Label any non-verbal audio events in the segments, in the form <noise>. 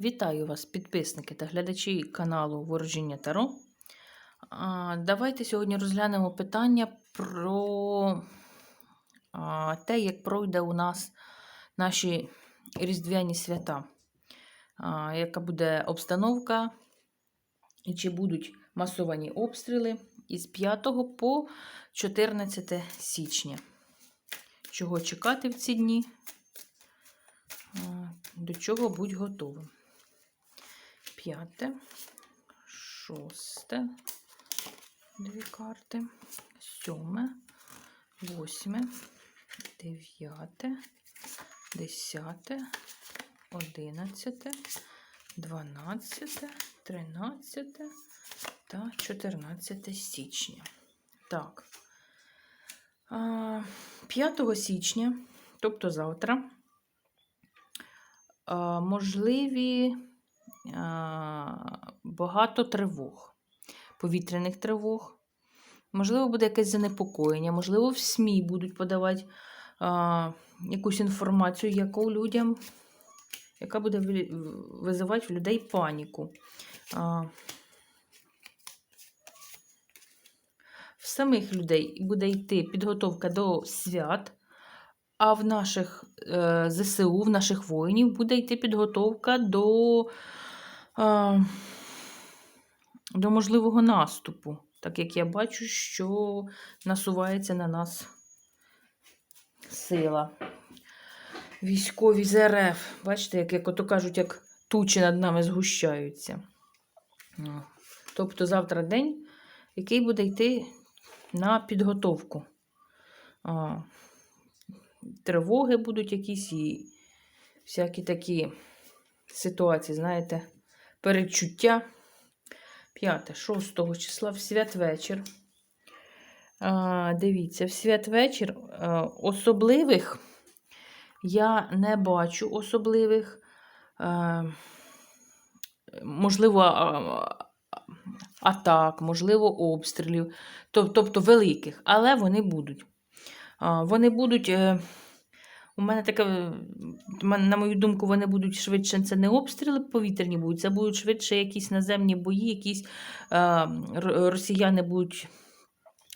Вітаю вас, підписники та глядачі каналу Ворожіння Таро. Давайте сьогодні розглянемо питання про те, як пройде у нас наші різдвяні свята, яка буде обстановка, і чи будуть масовані обстріли із 5 по 14 січня. Чого чекати в ці дні? До чого будь готовим. П'яте, шосте, дві карти, сьоме, восьме, дев'яте, десяте, одинадцяте, дванадцяте, тринадцяте та чотирнадцяте січня. Так. А, 5 січня, тобто завтра, можливі багато тривог, повітряних тривог. Можливо, буде якесь занепокоєння, можливо, в СМІ будуть подавати а, якусь інформацію, яку людям, яка буде визивати в людей паніку. А, в самих людей буде йти підготовка до свят, а в наших е, ЗСУ, в наших воїнів буде йти підготовка до, е, до можливого наступу. Так як я бачу, що насувається на нас сила. Військові з РФ. Бачите, як, як ото кажуть, як тучі над нами згущаються. Тобто завтра день, який буде йти на підготовку. Тривоги будуть якісь і всякі такі ситуації, знаєте, передчуття. 5, 6 числа в святвечір. А, дивіться, в святвечір а, особливих я не бачу особливих, а, можливо, атак, можливо, обстрілів, тобто великих, але вони будуть. Вони будуть, е, у мене таке, е, на мою думку, вони будуть швидше, це не обстріли повітряні будуть, це будуть швидше якісь наземні бої, якісь е, росіяни будуть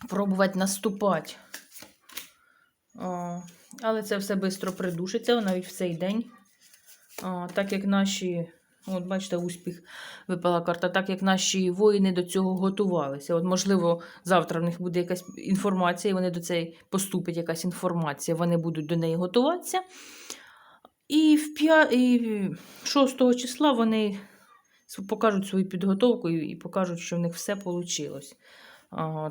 пробувати наступати. О, Але це все швидко придушиться, навіть в цей день. О, Так як наші, от бачите, успіх випала карта, так як наші воїни до цього готувалися. От, можливо, завтра в них буде якась інформація, і вони до цієї поступить якась інформація, вони будуть до неї готуватися. І в п'я... і 6 числа вони покажуть свою підготовку і і покажуть, що в них все вийшло.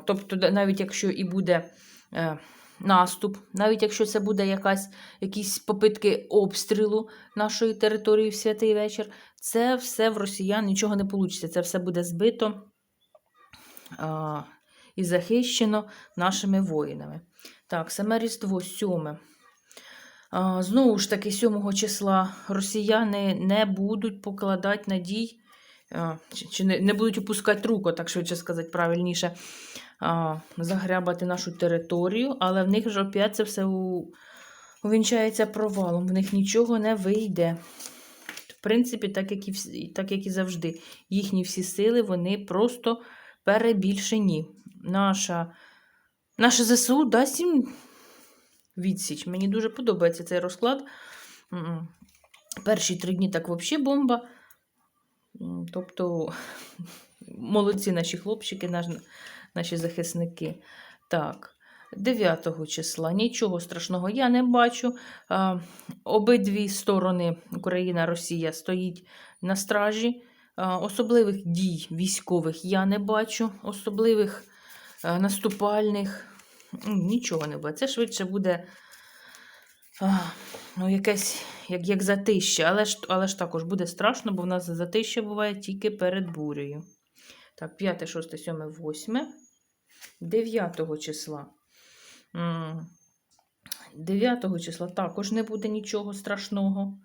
Тобто, навіть якщо і буде е, наступ, навіть якщо це буде якась, якісь попитки обстрілу нашої території в святий вечір, це все в росіян нічого не вийде. Це все буде збито а, і захищено нашими воїнами. Так, саме Різдво 7. А, знову ж таки, 7 числа росіяни не будуть покладати надій, чи, чи не, не будуть опускати руку, так швидше сказати, правильніше, а, загрябати нашу територію, але в них вже опять це все у, увінчається провалом, в них нічого не вийде. В принципі, так як і, так як і завжди, їхні всі сили вони просто перебільшені. Наша, наше ЗСУ дасть їм відсіч. Мені дуже подобається цей розклад. Перші три дні так взагалі бомба. Тобто, <laughs> молодці наші хлопчики, наші захисники. Так, 9 числа нічого страшного я не бачу. Обидві сторони, Україна, Росія, стоїть на стражі. Особливих дій військових я не бачу, особливих а, наступальних. Нічого не бачу. Це швидше буде ну, якесь як, як затища, але ж, але ж також буде страшно, бо в нас затища буває тільки перед бурею. Так, 5, 6, 7, 8. 9 числа. 9 числа також не буде нічого страшного.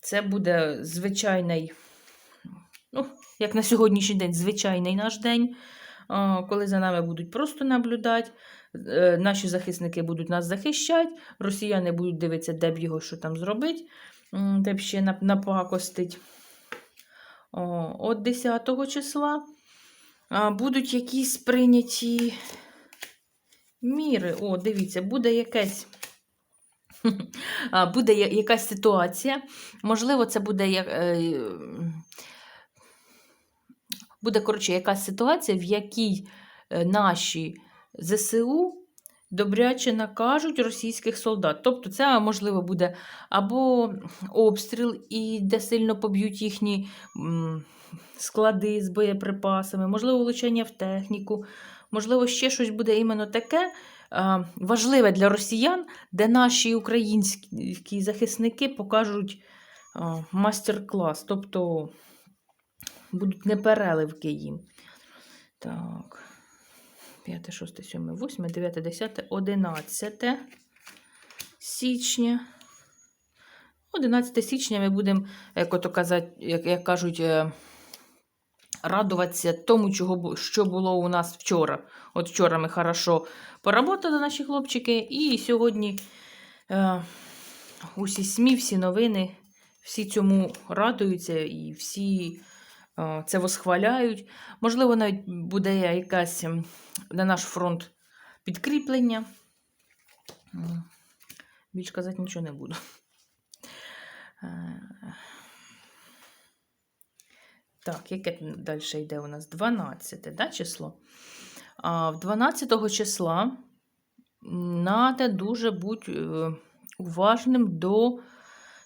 Це буде звичайний, ну, як на сьогоднішній день, звичайний наш день, коли за нами будуть просто наблюдати. Е, Наші захисники будуть нас захищати, росіяни будуть дивитися, де б його що там зробити. м, де б ще напакостить. От 10 числа будуть якісь прийняті міри. О, дивіться, буде якесь. <laughs> Буде якась ситуація. Можливо, це буде е, Буде, коротше, якась ситуація, в якій е, наші ЗСУ добряче накажуть російських солдат. Тобто, це, можливо, буде або обстріл, і де сильно поб'ють їхні склади з боєприпасами, можливо, влучання в техніку, можливо, ще щось буде іменно таке важливе для росіян, де наші українські захисники покажуть а, мастер-клас. Тобто будуть непереливки їм. Так. 5, 6, 7, 8, 9, 10, 11 січня. 11 січня ми будемо, як ото казати, як, як кажуть, е, радуватися тому, чого, що було у нас вчора. От вчора ми хорошо поработали, наші хлопчики, і сьогодні е, усі СМІ, всі новини, всі цьому радуються і всі це восхваляють. Можливо, навіть буде якась ем, на наш фронт підкріплення. Більш казати нічого не буду. Е, Так, яке далі йде у нас? 12 да, число. А в 12 числа треба дуже бути е, уважним до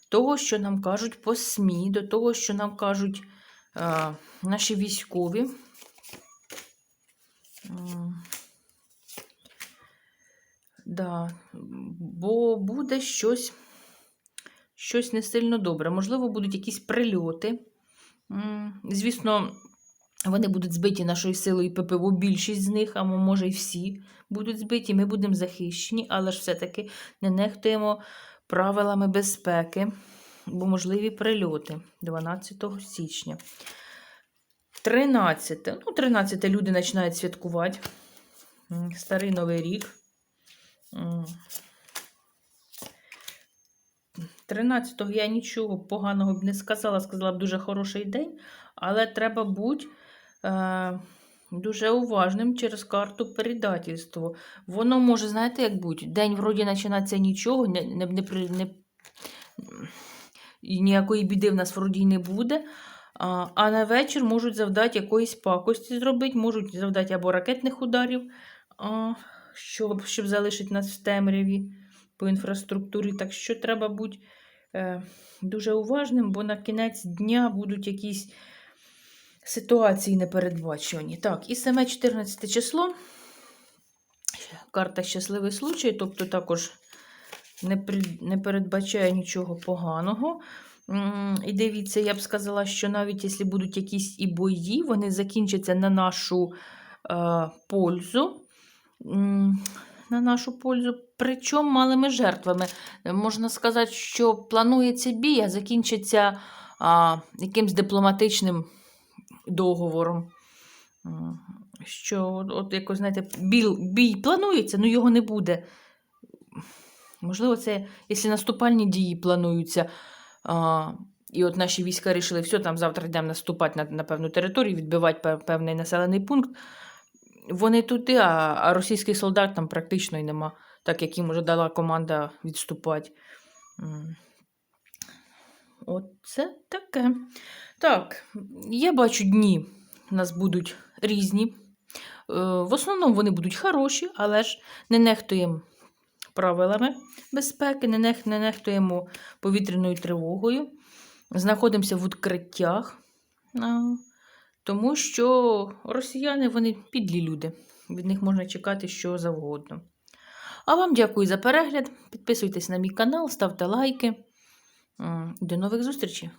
того, що нам кажуть по СМІ, до того, що нам кажуть е, наші військові. Да, бо буде щось, щось не сильно добре. Можливо, будуть якісь прильоти. Звісно, вони будуть збиті нашою силою ППО, більшість з них, а може і всі будуть збиті. Ми будемо захищені, але ж все-таки не нехтуємо правилами безпеки, бо можливі прильоти 12 січня. 13. Ну, 13 люди починають святкувати. Старий Новий рік. 13-го я нічого поганого б не сказала, сказала б дуже хороший день, але треба бути е, дуже уважним через карту передательства. Воно може, знаєте, як бути, день вроді починається нічого, не, не, не, не, і ніякої біди в нас вроді й не буде. А, на вечір можуть завдати якоїсь пакості зробити, можуть завдати або ракетних ударів, щоб, щоб залишити нас в темряві по інфраструктурі. Так що треба бути е, дуже уважним, бо на кінець дня будуть якісь ситуації непередбачувані. Так, і саме 14 число. Карта щасливий случай, тобто також не, передбачає нічого поганого. І дивіться, я б сказала, що навіть якщо будуть якісь і бої, вони закінчаться на нашу е, пользу. На нашу пользу, причому малими жертвами. Можна сказати, що планується бій, а закінчиться а, якимсь дипломатичним договором. Що, от, якось, знаєте, бій, бій планується, але його не буде. Можливо, це, якщо наступальні дії плануються, а, і от наші війська рішили, все, там завтра йдемо наступати на, на певну територію, відбивати певний населений пункт. Вони туди, а, а російських солдат там практично й нема, так як їм вже дала команда відступати. Оце таке. Так, я бачу, дні у нас будуть різні. Е, В основному вони будуть хороші, але ж не нехтуємо правилами безпеки, не, нех, не нехтуємо повітряною тривогою, знаходимося в укриттях, тому що росіяни вони підлі люди. Від них можна чекати що завгодно. А вам дякую за перегляд. Підписуйтесь на мій канал, ставте лайки. До нових зустрічей!